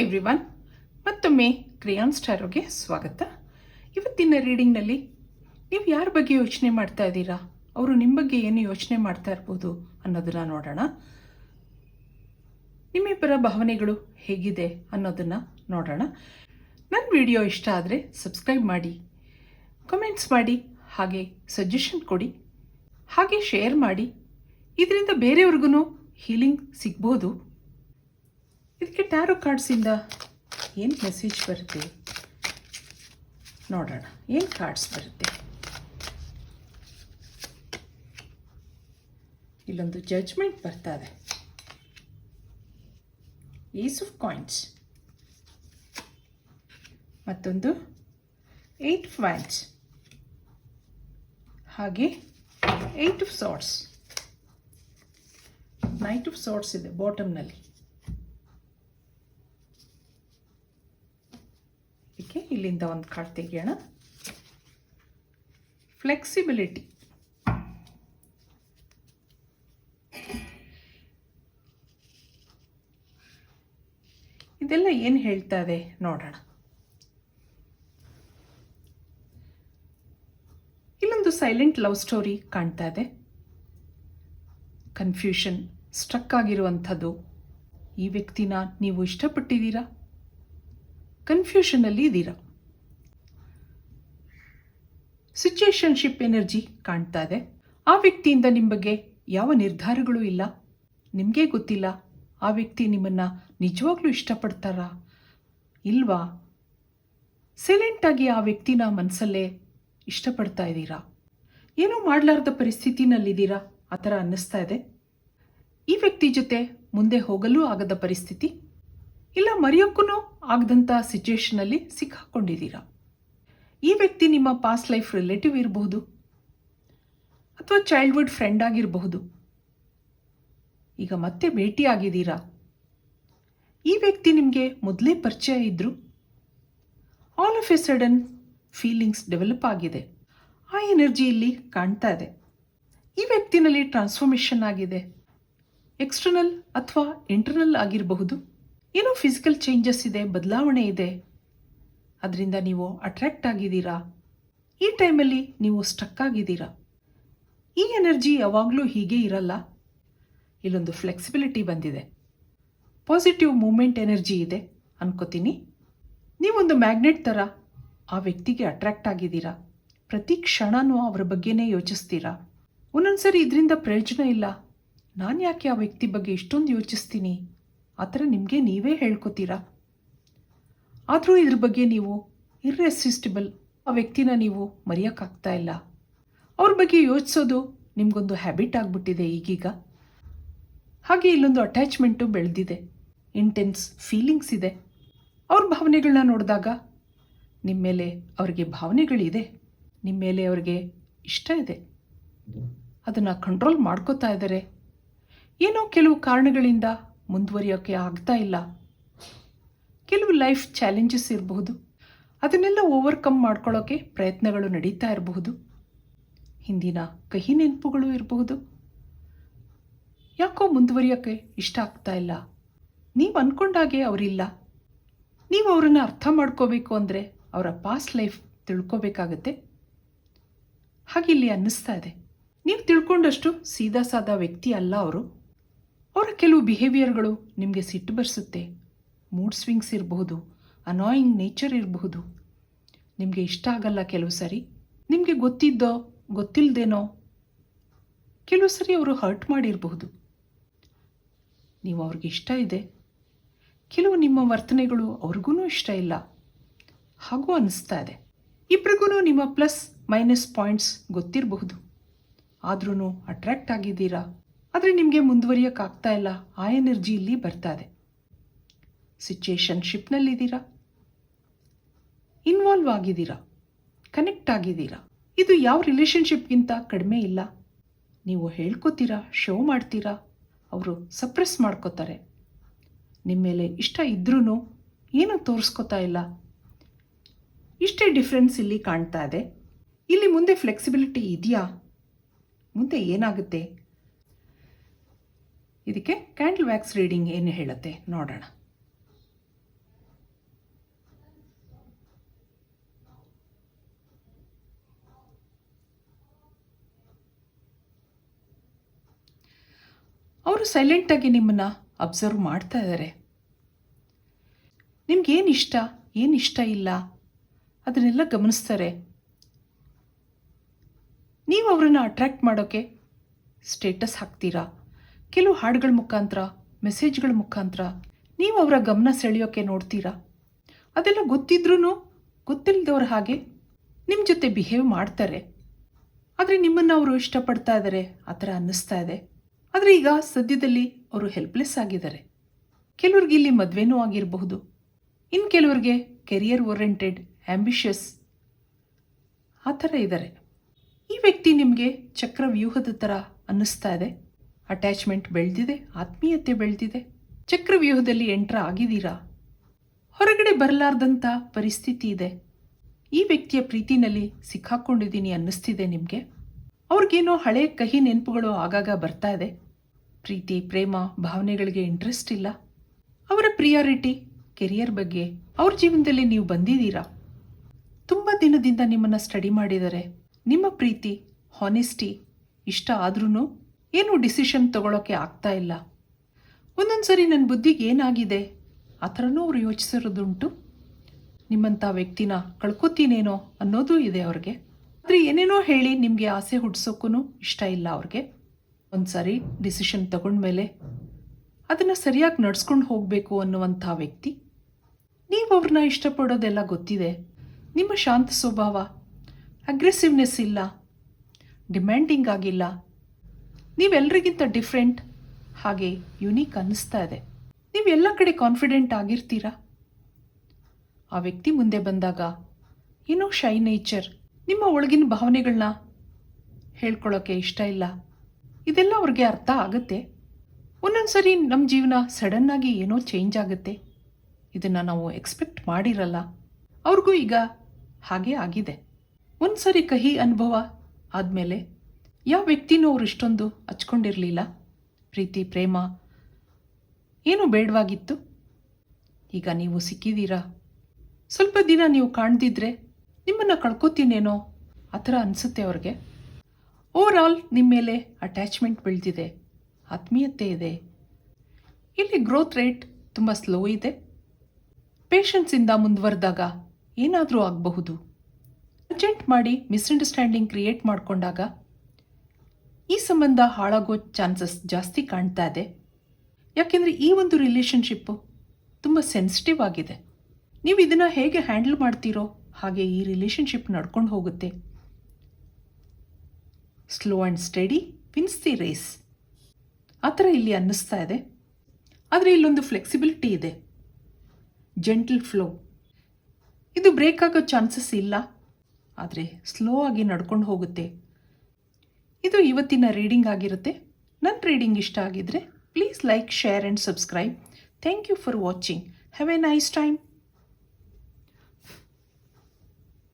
Everyone ಮತ್ತೊಮ್ಮೆ ಕ್ರಿಯಾನ್ ಸ್ಟಾರೋಗೆ ಸ್ವಾಗತ. ಇವತ್ತಿನ ರೀಡಿಂಗ್ನಲ್ಲಿ ನೀವು ಯಾರ ಬಗ್ಗೆ ಯೋಚನೆ ಮಾಡ್ತಾ ಇದ್ದೀರಾ? ಅವರು ನಿಮ್ಮ ಬಗ್ಗೆ ಏನು ಯೋಚನೆ ಮಾಡ್ತಾ ಇರ್ಬೋದು ಅನ್ನೋದನ್ನು ನೋಡೋಣ. ನಿಮ್ಮಿಬ್ಬರ ಭಾವನೆಗಳು ಹೇಗಿದೆ ಅನ್ನೋದನ್ನು ನೋಡೋಣ. ನನ್ನ ವಿಡಿಯೋ ಇಷ್ಟ ಆದರೆ ಸಬ್ಸ್ಕ್ರೈಬ್ ಮಾಡಿ ಕಮೆಂಟ್ಸ್ ಮಾಡಿ, ಹಾಗೆ ಸಜೆಷನ್ ಕೊಡಿ, ಹಾಗೆ ಶೇರ್ ಮಾಡಿ. ಇದರಿಂದ ಬೇರೆಯವ್ರಿಗೂ ಹೀಲಿಂಗ್ ಸಿಗ್ಬೋದು. ಇದಕ್ಕೆ ಟ್ಯಾರೋ ಕಾರ್ಡ್ಸಿಂದ ಏನು ಮೆಸೇಜ್ ಬರುತ್ತೆ? ನೋಡೋಣ. ಏನು ಕಾರ್ಡ್ಸ್ ಬರುತ್ತೆ? ಇಲ್ಲೊಂದು ಜಜ್ಮೆಂಟ್ ಬರ್ತಾ ಇದೆ. ಈಸ್ ಆಫ್ ಕಾಯಿನ್ಸ್ ಮತ್ತೊಂದು ಏಯ್ಟ್ ಫ್ಯಾನ್ಸ್ ಹಾಗೆ eight of swords knight of swords ಇದೆ ಬಾಟಮ್ನಲ್ಲಿ ಇದಕ್ಕೆ ಇಲ್ಲಿಂದ ಒಂದು ಕಾರ್ಡ್ ತೆಗೆಯೋಣ. ಫ್ಲೆಕ್ಸಿಬಿಲಿಟಿ ಇದೆಲ್ಲ ಏನು ಹೇಳ್ತಾ ಇದೆ ನೋಡೋಣ. ಇಲ್ಲೊಂದು ಸೈಲೆಂಟ್ ಲವ್ ಸ್ಟೋರಿ ಕಾಣ್ತಾ ಇದೆ. ಕನ್ಫ್ಯೂಷನ್ ಸ್ಟ್ರಕ್ ಆಗಿರುವಂಥದ್ದು. ಈ ವ್ಯಕ್ತಿನ ನೀವು ಇಷ್ಟಪಟ್ಟಿದ್ದೀರಾ? ಕನ್ಫ್ಯೂಷನಲ್ಲಿ ಇದ್ದೀರಾ? ಸಿಚುಯೇಷನ್ಶಿಪ್ ಎನರ್ಜಿ ಕಾಣ್ತಾ ಇದೆ. ಆ ವ್ಯಕ್ತಿಯಿಂದ ನಿಮ್ಮ ಬಗ್ಗೆ ಯಾವ ನಿರ್ಧಾರಗಳು ಇಲ್ಲ? ನಿಮಗೆ ಗೊತ್ತಿಲ್ಲ. ಆ ವ್ಯಕ್ತಿ ನಿಮ್ಮನ್ನು ನಿಜವಾಗ್ಲೂ ಇಷ್ಟಪಡ್ತಾರಾ? ಇಲ್ವಾ? ಸೈಲೆಂಟಾಗಿ ಆ ವ್ಯಕ್ತಿನ ಮನಸ್ಸಲ್ಲೇ ಇಷ್ಟಪಡ್ತಾ ಇದ್ದೀರಾ? ಏನೂ ಮಾಡಲಾರ್ದ ಪರಿಸ್ಥಿತಿನಲ್ಲಿದ್ದೀರಾ? ಆ ಥರ ಅನ್ನಿಸ್ತಾ ಇದೆ. ಈ ವ್ಯಕ್ತಿ ಜೊತೆ ಮುಂದೆ ಹೋಗಲೂ ಆಗದ ಪರಿಸ್ಥಿತಿ? ಇಲ್ಲ ಮರೆಯೋಕ್ಕೂ ಆಗದಂಥ ಸಿಚುವೇಷನಲ್ಲಿ ಸಿಕ್ಕಾಕೊಂಡಿದ್ದೀರಾ? ಈ ವ್ಯಕ್ತಿ ನಿಮ್ಮ ಪಾಸ್ಟ್ ಲೈಫ್ ರಿಲೇಟಿವ್ ಇರಬಹುದು ಅಥವಾ ಚೈಲ್ಡ್ಹುಡ್ ಫ್ರೆಂಡ್ ಆಗಿರಬಹುದು. ಈಗ ಮತ್ತೆ ಭೇಟಿ ಆಗಿದ್ದೀರಾ ಈ ವ್ಯಕ್ತಿ ನಿಮಗೆ ಮೊದಲೇ ಪರಿಚಯ ಇದ್ದರು all of a sudden feelings develop ಆಗಿದೆ. ಆ ಎನರ್ಜಿ ಇಲ್ಲಿ ಕಾಣ್ತಾ ಇದೆ. ಈ ವ್ಯಕ್ತಿನಲ್ಲಿ ಟ್ರಾನ್ಸ್ಫಾರ್ಮೇಷನ್ ಆಗಿದೆ. ಎಕ್ಸ್ಟರ್ನಲ್ ಅಥವಾ ಇಂಟರ್ನಲ್ ಆಗಿರಬಹುದು. ಏನೋ ಫಿಸಿಕಲ್ ಚೇಂಜಸ್ ಇದೆ, ಬದಲಾವಣೆ ಇದೆ. ಅದರಿಂದ ನೀವು ಅಟ್ರ್ಯಾಕ್ಟ್ ಆಗಿದ್ದೀರಾ? ಈ ಟೈಮಲ್ಲಿ ನೀವು ಸ್ಟಕ್ ಆಗಿದ್ದೀರಾ? ಈ ಎನರ್ಜಿ ಯಾವಾಗಲೂ ಹೀಗೆ ಇರಲ್ಲ. ಇಲ್ಲೊಂದು ಫ್ಲೆಕ್ಸಿಬಿಲಿಟಿ ಬಂದಿದೆ. ಪಾಸಿಟಿವ್ ಮೂಮೆಂಟ್ ಎನರ್ಜಿ ಇದೆ ಅನ್ಕೋತೀನಿ. ನೀವೊಂದು ಮ್ಯಾಗ್ನೆಟ್ ಥರ ಆ ವ್ಯಕ್ತಿಗೆ ಅಟ್ರ್ಯಾಕ್ಟ್ ಆಗಿದ್ದೀರಾ? ಪ್ರತಿ ಕ್ಷಣನೂ ಅವರ ಬಗ್ಗೆನೇ ಯೋಚಿಸ್ತೀರಾ? ಒಂದೊಂದ್ಸರಿ ಇದರಿಂದ ಪ್ರಯೋಜನ ಇಲ್ಲ. ನಾನು ಯಾಕೆ ಆ ವ್ಯಕ್ತಿ ಬಗ್ಗೆ ಇಷ್ಟೊಂದು ಯೋಚಿಸ್ತೀನಿ? ಆ ಥರ ನಿಮಗೆ ನೀವೇ ಹೇಳ್ಕೊತೀರಾ? ಆದರೂ ಇದ್ರ ಬಗ್ಗೆ ನೀವು ಇರ್ರೆಸಿಸ್ಟಿಬಲ್ ಆ ವ್ಯಕ್ತಿನ ನೀವು ಮರೆಯೋಕ್ಕಾಗ್ತಾ ಇಲ್ಲ. ಅವ್ರ ಬಗ್ಗೆ ಯೋಚಿಸೋದು ನಿಮಗೊಂದು ಹ್ಯಾಬಿಟ್ ಆಗಿಬಿಟ್ಟಿದೆ ಈಗೀಗ. ಹಾಗೆ ಇಲ್ಲೊಂದು ಅಟ್ಯಾಚ್ಮೆಂಟು ಬೆಳೆದಿದೆ. ಇಂಟೆನ್ಸ್ ಫೀಲಿಂಗ್ಸ್ ಇದೆ. ಅವ್ರ ಭಾವನೆಗಳನ್ನ ನೋಡಿದಾಗ ನಿಮ್ಮ ಮೇಲೆ ಅವ್ರಿಗೆ ಭಾವನೆಗಳಿದೆ. ನಿಮ್ಮ ಮೇಲೆ ಅವ್ರಿಗೆ ಇಷ್ಟ ಇದೆ. ಅದನ್ನು ಕಂಟ್ರೋಲ್ ಮಾಡ್ಕೋತಾ ಇದ್ದಾರೆ. ಏನೋ ಕೆಲವು ಕಾರಣಗಳಿಂದ ಮುಂದುವರಿಯೋಕ್ಕೆ ಆಗ್ತಾ ಇಲ್ಲ. ಕೆಲವು ಲೈಫ್ ಚಾಲೆಂಜಸ್ ಇರಬಹುದು. ಅದನ್ನೆಲ್ಲ ಓವರ್ಕಮ್ ಮಾಡ್ಕೊಳ್ಳೋಕೆ ಪ್ರಯತ್ನಗಳು ನಡೀತಾ ಇರಬಹುದು. ಹಿಂದಿನ ಕಹಿ ನೆನಪುಗಳು ಇರಬಹುದು. ಯಾಕೋ ಮುಂದುವರಿಯೋಕ್ಕೆ ಇಷ್ಟ ಆಗ್ತಾ ಇಲ್ಲ. ನೀವು ಅಂದ್ಕೊಂಡಾಗೆ ಅವರಿಲ್ಲ. ನೀವು ಅವರನ್ನು ಅರ್ಥ ಮಾಡ್ಕೋಬೇಕು ಅಂದರೆ ಅವರ ಪಾಸ್ಟ್ ಲೈಫ್ ತಿಳ್ಕೋಬೇಕಾಗತ್ತೆ. ಹಾಗೆ ಇಲ್ಲಿ ಅನ್ನಿಸ್ತಾ ಇದೆ. ನೀವು ತಿಳ್ಕೊಂಡಷ್ಟು ಸೀದಾ ಸಾದಾ ವ್ಯಕ್ತಿ ಅಲ್ಲ ಅವರು. ಅವರ ಕೆಲವು ಬಿಹೇವಿಯರ್ಗಳು ನಿಮಗೆ ಸಿಟ್ಟು ಬರ್ಸುತ್ತೆ. ಮೂಡ್ ಸ್ವಿಂಗ್ಸ್ ಇರಬಹುದು ಅನಾಯಿಂಗ್ ನೇಚರ್ ಇರಬಹುದು. ನಿಮಗೆ ಇಷ್ಟ ಆಗಲ್ಲ ಕೆಲವು ಸಾರಿ, ನಿಮಗೆ ಗೊತ್ತಿದ್ದೋ ಗೊತ್ತಿಲ್ಲದೇನೋ ಕೆಲವು ಸರಿ ಅವರು ಹರ್ಟ್ ಮಾಡಿರಬಹುದು. ನೀವು ಅವ್ರಿಗೆ ಇಷ್ಟ ಇದೆ. ಕೆಲವು ನಿಮ್ಮ ವರ್ತನೆಗಳು ಅವ್ರಿಗೂ ಇಷ್ಟ ಇಲ್ಲ. ಹಾಗೂ ಅನಿಸ್ತಾ ಇದೆ. ಇಬ್ರಿಗೂ ನಿಮ್ಮ ಪ್ಲಸ್ ಮೈನಸ್ ಪಾಯಿಂಟ್ಸ್ ಗೊತ್ತಿರಬಹುದು. ಆದ್ರೂ ಅಟ್ರ್ಯಾಕ್ಟ್ ಆಗಿದ್ದೀರಾ. ಆದರೆ ನಿಮಗೆ ಮುಂದುವರಿಯೋಕ್ಕಾಗ್ತಾ ಇಲ್ಲ. ಆ ಎನರ್ಜಿ ಇಲ್ಲಿ ಬರ್ತಾ ಇದೆ. ಸಿಚುಯೇಷನ್ಶಿಪ್ನಲ್ಲಿದ್ದೀರಾ ಇನ್ವಾಲ್ವ್ ಆಗಿದ್ದೀರಾ? ಕನೆಕ್ಟ್ ಆಗಿದ್ದೀರಾ? ಇದು ಯಾವ ರಿಲೇಷನ್ಶಿಪ್ಗಿಂತ ಕಡಿಮೆ ಇಲ್ಲ. ನೀವು ಹೇಳ್ಕೊತೀರಾ ಶೋ ಮಾಡ್ತೀರಾ? ಅವರು ಸಪ್ರೆಸ್ ಮಾಡ್ಕೋತಾರೆ. ನಿಮ್ಮ ಮೇಲೆ ಇಷ್ಟ ಇದ್ರೂ ಏನೂ ತೋರಿಸ್ಕೋತಾ ಇಲ್ಲ. ಇಷ್ಟೇ ಡಿಫ್ರೆನ್ಸ್ ಇಲ್ಲಿ ಕಾಣ್ತಾ ಇದೆ. ಇಲ್ಲಿ ಮುಂದೆ ಫ್ಲೆಕ್ಸಿಬಿಲಿಟಿ ಇದೆಯಾ? ಮುಂದೆ ಏನಾಗುತ್ತೆ? ಇದಕ್ಕೆ ಕ್ಯಾಂಡಲ್ ವ್ಯಾಕ್ಸ್ ರೀಡಿಂಗ್ ಏನು ಹೇಳುತ್ತೆ? ನೋಡೋಣ. ಅವರು ಸೈಲೆಂಟಾಗಿ ನಿಮ್ಮನ್ನು ಅಬ್ಸರ್ವ್ ಮಾಡ್ತಾ ಇದ್ದಾರೆ ನಿಮ್ಗೇನು ಇಷ್ಟ? ಏನು ಇಷ್ಟ ಇಲ್ಲ? ಅದನ್ನೆಲ್ಲ ಗಮನಿಸ್ತಾರೆ. ನೀವು ಅವರನ್ನು ಅಟ್ರ್ಯಾಕ್ಟ್ ಮಾಡೋಕ್ಕೆ ಸ್ಟೇಟಸ್ ಹಾಕ್ತೀರಾ? ಕೆಲವು ಹಾಡುಗಳ ಮುಖಾಂತರ ಮೆಸೇಜ್ಗಳ ಮುಖಾಂತರ ನೀವು ಅವರ ಗಮನ ಸೆಳೆಯೋಕ್ಕೆ ನೋಡ್ತೀರಾ? ಅದೆಲ್ಲ ಗೊತ್ತಿದ್ರೂ ಗೊತ್ತಿಲ್ಲದವ್ರ ಹಾಗೆ ನಿಮ್ಮ ಜೊತೆ ಬಿಹೇವ್ ಮಾಡ್ತಾರೆ. ಆದರೆ ನಿಮ್ಮನ್ನು ಅವರು ಇಷ್ಟಪಡ್ತಾ ಇದ್ದಾರೆ ಆ ಥರ ಅನ್ನಿಸ್ತಾ ಇದೆ. ಆದರೆ ಈಗ ಸದ್ಯದಲ್ಲಿ ಅವರು ಹೆಲ್ಪ್ಲೆಸ್ ಆಗಿದ್ದಾರೆ. ಕೆಲವ್ರಿಗೆ ಇಲ್ಲಿ ಮದುವೆನೂ ಆಗಿರಬಹುದು. ಇನ್ನು ಕೆಲವ್ರಿಗೆ ಕೆರಿಯರ್ ಓರಿಯೆಂಟೆಡ್ ಆ್ಯಂಬಿಷಿಯಸ್ ಆ ಥರ ಇದ್ದಾರೆ. ಈ ವ್ಯಕ್ತಿ ನಿಮಗೆ ಚಕ್ರವ್ಯೂಹದ ಥರ ಅನ್ನಿಸ್ತಾ ಇದೆ. ಅಟ್ಯಾಚ್ಮೆಂಟ್ ಬೆಳೆದಿದೆ, ಆತ್ಮೀಯತೆ ಬೆಳೆದಿದೆ. ಚಕ್ರವ್ಯೂಹದಲ್ಲಿ ಎಂಟ್ರ ಆಗಿದ್ದೀರಾ? ಹೊರಗಡೆ ಬರಲಾರ್ದಂಥ ಪರಿಸ್ಥಿತಿ ಇದೆ. ಈ ವ್ಯಕ್ತಿಯ ಪ್ರೀತಿನಲ್ಲಿ ಸಿಕ್ಕಾಕೊಂಡಿದ್ದೀನಿ ಅನ್ನಿಸ್ತಿದೆ ನಿಮಗೆ. ಅವ್ರಿಗೇನೋ ಹಳೆ ಕಹಿ ನೆನಪುಗಳು ಆಗಾಗ ಬರ್ತಾ ಇದೆ. ಪ್ರೀತಿ, ಪ್ರೇಮ, ಭಾವನೆಗಳಿಗೆ ಇಂಟ್ರೆಸ್ಟ್ ಇಲ್ಲ. ಅವರ ಪ್ರಿಯಾರಿಟಿ ಕೆರಿಯರ್ ಬಗ್ಗೆ ಅವ್ರ ಜೀವನದಲ್ಲಿ ನೀವು ಬಂದಿದ್ದೀರಾ? ತುಂಬ ದಿನದಿಂದ ನಿಮ್ಮನ್ನು ಸ್ಟಡಿ ಮಾಡಿದ್ದಾರೆ ನಿಮ್ಮ ಪ್ರೀತಿ ಹಾನೆಸ್ಟಿ ಇಷ್ಟ ಆದ್ರೂ ಏನೂ ಡಿಸಿಷನ್ ತಗೊಳ್ಳೋಕ್ಕೆ ಆಗ್ತಾ ಇಲ್ಲ. ಒಂದೊಂದು ಸರಿ ನನ್ನ ಬುದ್ಧಿಗೆ ಏನಾಗಿದೆ? ಆ ಥರನೂ ಅವರು ಯೋಚಿಸಿರೋದುಂಟು. ನಿಮ್ಮಂಥ ವ್ಯಕ್ತಿನ ಕಳ್ಕೊತೀನೇನೋ ಅನ್ನೋದು ಇದೆ ಅವ್ರಿಗೆ. ಆದರೆ ಏನೇನೋ ಹೇಳಿ ನಿಮಗೆ ಆಸೆ ಹುಡ್ಸೋಕ್ಕೂ ಇಷ್ಟ ಇಲ್ಲ ಅವ್ರಿಗೆ. ಒಂದು ಸಾರಿ ಡಿಸಿಷನ್ ತಗೊಂಡ್ಮೇಲೆ ಅದನ್ನು ಸರಿಯಾಗಿ ನಡ್ಸ್ಕೊಂಡು ಹೋಗಬೇಕು ಅನ್ನುವಂಥ ವ್ಯಕ್ತಿ. ನೀವು ಅವ್ರನ್ನ ಇಷ್ಟಪಡೋದೆಲ್ಲ ಗೊತ್ತಿದೆ. ನಿಮ್ಮ ಶಾಂತ ಸ್ವಭಾವ ಅಗ್ರೆಸಿವ್ನೆಸ್ ಇಲ್ಲ ಡಿಮ್ಯಾಂಡಿಂಗ್ ಆಗಿಲ್ಲ. ನೀವೆಲ್ಲರಿಗಿಂತ ಡಿಫ್ರೆಂಟ್ ಹಾಗೆ ಯುನೀಕ್ ಅನ್ನಿಸ್ತಾ ಇದೆ. ನೀವು ಎಲ್ಲ ಕಡೆ ಕಾನ್ಫಿಡೆಂಟ್ ಆಗಿರ್ತೀರಾ? ಆ ವ್ಯಕ್ತಿ ಮುಂದೆ ಬಂದಾಗ ಏನೋ ಶೈ ನೇಚರ್ ನಿಮ್ಮ ಒಳಗಿನ ಭಾವನೆಗಳನ್ನ ಹೇಳ್ಕೊಳ್ಳೋಕೆ ಇಷ್ಟ ಇಲ್ಲ. ಇದೆಲ್ಲ ಅವ್ರಿಗೆ ಅರ್ಥ ಆಗುತ್ತೆ. ಒಂದೊಂದು ಸರಿ ನಮ್ಮ ಜೀವನ ಸಡನ್ನಾಗಿ ಏನೋ ಚೇಂಜ್ ಆಗುತ್ತೆ. ಇದನ್ನು ನಾವು ಎಕ್ಸ್ಪೆಕ್ಟ್ ಮಾಡಿರಲ್ಲ. ಅವ್ರಿಗೂ ಈಗ ಹಾಗೆ ಆಗಿದೆ. ಒಂದು ಸರಿ ಕಹಿ ಅನುಭವ ಆದಮೇಲೆ ಯಾವ ವ್ಯಕ್ತಿನೂ ಅವರು ಇಷ್ಟೊಂದು ಹಚ್ಕೊಂಡಿರಲಿಲ್ಲ. ಪ್ರೀತಿ, ಪ್ರೇಮ ಏನೂ ಬೇಡವಾಗಿತ್ತು. ಈಗ ನೀವು ಸಿಕ್ಕಿದ್ದೀರಾ ಸ್ವಲ್ಪ ದಿನ ನೀವು ಕಾಣ್ದಿದ್ರೆ ನಿಮ್ಮನ್ನು ಕಳ್ಕೊತೀನೇನೋ ಆ ಥರ ಅನಿಸುತ್ತೆ ಅವ್ರಿಗೆ. ಓವರ್ ನಿಮ್ಮ ಮೇಲೆ ಅಟ್ಯಾಚ್ಮೆಂಟ್ ಬೆಳೆದಿದೆ. ಆತ್ಮೀಯತೆ ಇದೆ. ಇಲ್ಲಿ ಗ್ರೋತ್ ರೇಟ್ ತುಂಬ ಸ್ಲೋ ಇದೆ. ಪೇಷನ್ಸಿಂದ ಮುಂದುವರೆದಾಗ ಏನಾದರೂ ಆಗಬಹುದು. ಅರ್ಜೆಂಟ್ ಮಾಡಿ ಮಿಸ್ಅಂಡರ್ಸ್ಟ್ಯಾಂಡಿಂಗ್ ಕ್ರಿಯೇಟ್ ಮಾಡಿಕೊಂಡಾಗ ಈ ಸಂಬಂಧ ಹಾಳಾಗೋ ಚಾನ್ಸಸ್ ಜಾಸ್ತಿ ಕಾಣ್ತಾ ಇದೆ. ಯಾಕೆಂದರೆ ಈ ಒಂದು ರಿಲೇಷನ್ಶಿಪ್ಪು ತುಂಬ ಸೆನ್ಸಿಟಿವ್ ಆಗಿದೆ. ನೀವು ಇದನ್ನು ಹೇಗೆ ಹ್ಯಾಂಡಲ್ ಮಾಡ್ತೀರೋ ಹಾಗೆ ಈ ರಿಲೇಷನ್ಶಿಪ್ ನಡ್ಕೊಂಡು ಹೋಗುತ್ತೆ. Slow and steady wins the race ಆ ಥರ ಇಲ್ಲಿ ಅನ್ನಿಸ್ತಾ ಇದೆ. ಆದರೆ ಇಲ್ಲೊಂದು ಫ್ಲೆಕ್ಸಿಬಿಲಿಟಿ ಇದೆ. ಜೆಂಟಲ್ ಫ್ಲೋ ಇದು ಬ್ರೇಕ್ ಆಗೋ ಚಾನ್ಸಸ್ ಇಲ್ಲ. ಆದರೆ ಸ್ಲೋ ಆಗಿ ನಡ್ಕೊಂಡು ಹೋಗುತ್ತೆ. ಇದು ಇವತ್ತಿನ ರೀಡಿಂಗ್ ಆಗಿರುತ್ತೆ. ನನ್ನ ರೀಡಿಂಗ್ ಇಷ್ಟ ಆಗಿದ್ರೆ please like share and subscribe thank you for watching have a nice time